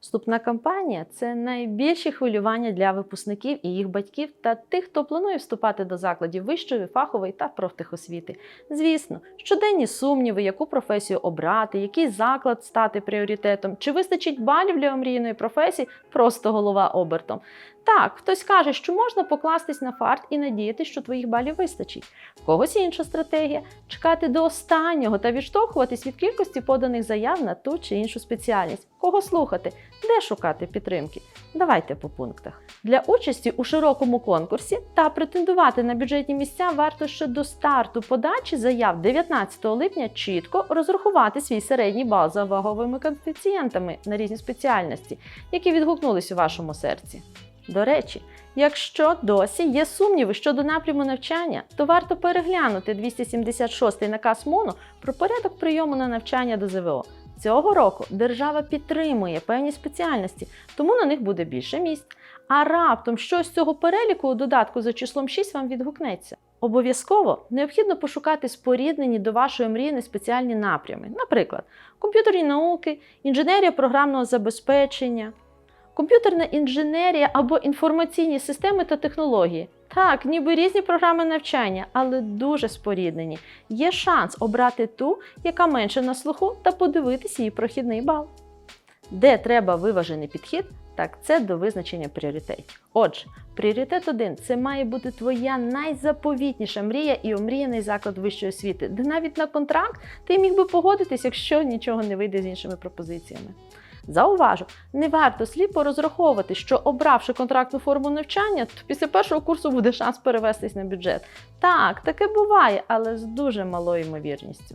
Вступна кампанія це найбільші хвилювання для випускників і їх батьків та тих, хто планує вступати до закладів вищої, фахової та профтехосвіти. Звісно, щоденні сумніви, яку професію обрати, який заклад стати пріоритетом, чи вистачить балів для омріяної професії, просто голова обертом. Так, хтось каже, що можна покластись на фарт і надіятися, що твоїх балів вистачить. В когось інша стратегія чекати до останнього та відштовхуватись від кількості поданих заяв на ту чи іншу спеціальність. Кого слухати, де шукати підтримки? Давайте по пунктах. Для участі у широкому конкурсі та претендувати на бюджетні місця варто ще до старту подачі заяв 19 липня чітко розрахувати свій середній бал за ваговими коефіцієнтами на різні спеціальності, які відгукнулись у вашому серці. До речі, якщо досі є сумніви щодо напряму навчання, то варто переглянути 276 наказ МОНу про порядок прийому на навчання до ЗВО. Цього року держава підтримує певні спеціальності, тому на них буде більше місць. А раптом щось з цього переліку у додатку за числом 6 вам відгукнеться. Обов'язково необхідно пошукати споріднені до вашої мрії спеціальні напрями, наприклад, комп'ютерні науки, інженерія програмного забезпечення, комп'ютерна інженерія або інформаційні системи та технології. Так, ніби різні програми навчання, але дуже споріднені. Є шанс обрати ту, яка менше на слуху, та подивитися її прохідний бал. Де треба виважений підхід, так це до визначення пріоритетів. Отже, пріоритет один це має бути твоя найзаповітніша мрія і омріяний заклад вищої освіти, де навіть на контракт ти міг би погодитись, якщо нічого не вийде з іншими пропозиціями. Зауважу, не варто сліпо розраховувати, що обравши контрактну форму навчання, то після першого курсу буде шанс перевестись на бюджет. Так, таке буває, але з дуже малою ймовірністю.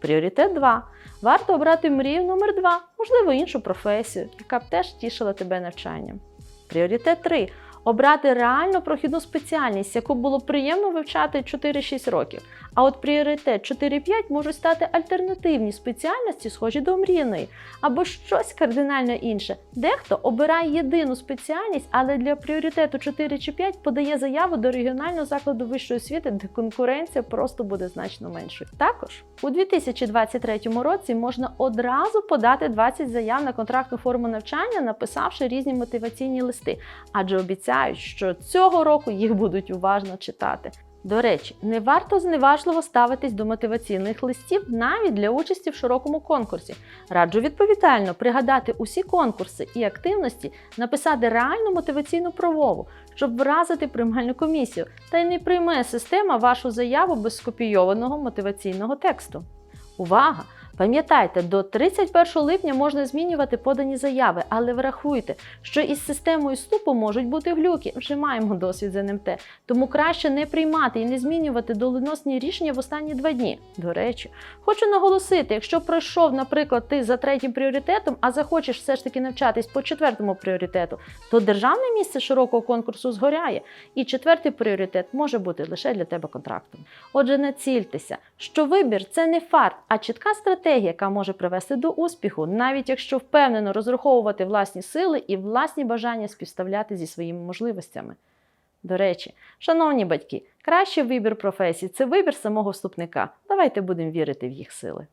Пріоритет 2. Варто обрати мрію номер 2, можливо, іншу професію, яка б теж тішила тебе навчанням. Пріоритет 3. Обрати реально прохідну спеціальність, яку було приємно вивчати 4-6 років. А от пріоритет 4-5 можуть стати альтернативні спеціальності, схожі до мрійної, або щось кардинально інше. Дехто обирає єдину спеціальність, але для пріоритету 4 чи 5 подає заяву до регіонального закладу вищої освіти, де конкуренція просто буде значно меншою. Також у 2023 році можна одразу подати 20 заяв на контрактну форму навчання, написавши різні мотиваційні листи, адже обіцяють, що цього року їх будуть уважно читати. До речі, не варто зневажливо ставитись до мотиваційних листів навіть для участі в широкому конкурсі. Раджу відповідально пригадати усі конкурси і активності, написати реальну мотиваційну промову, щоб вразити приймальну комісію, та й не прийме система вашу заяву без скопійованого мотиваційного тексту. Увага! Пам'ятайте, до 31 липня можна змінювати подані заяви, але врахуйте, що із системою ступу можуть бути глюки. Вже маємо досвід з НМТ, тому краще не приймати і не змінювати доленосні рішення в останні два дні. До речі, хочу наголосити, якщо пройшов, наприклад, ти за третім пріоритетом, а захочеш все ж таки навчатись по четвертому пріоритету, то державне місце широкого конкурсу згоряє, і четвертий пріоритет може бути лише для тебе контрактом. Отже, націльтеся, що вибір це не фарт, а чітка стратегія, яка може привести до успіху, навіть якщо впевнено розраховувати власні сили і власні бажання співставляти зі своїми можливостями. До речі, шановні батьки, кращий вибір професії це вибір самого вступника. Давайте будемо вірити в їх сили.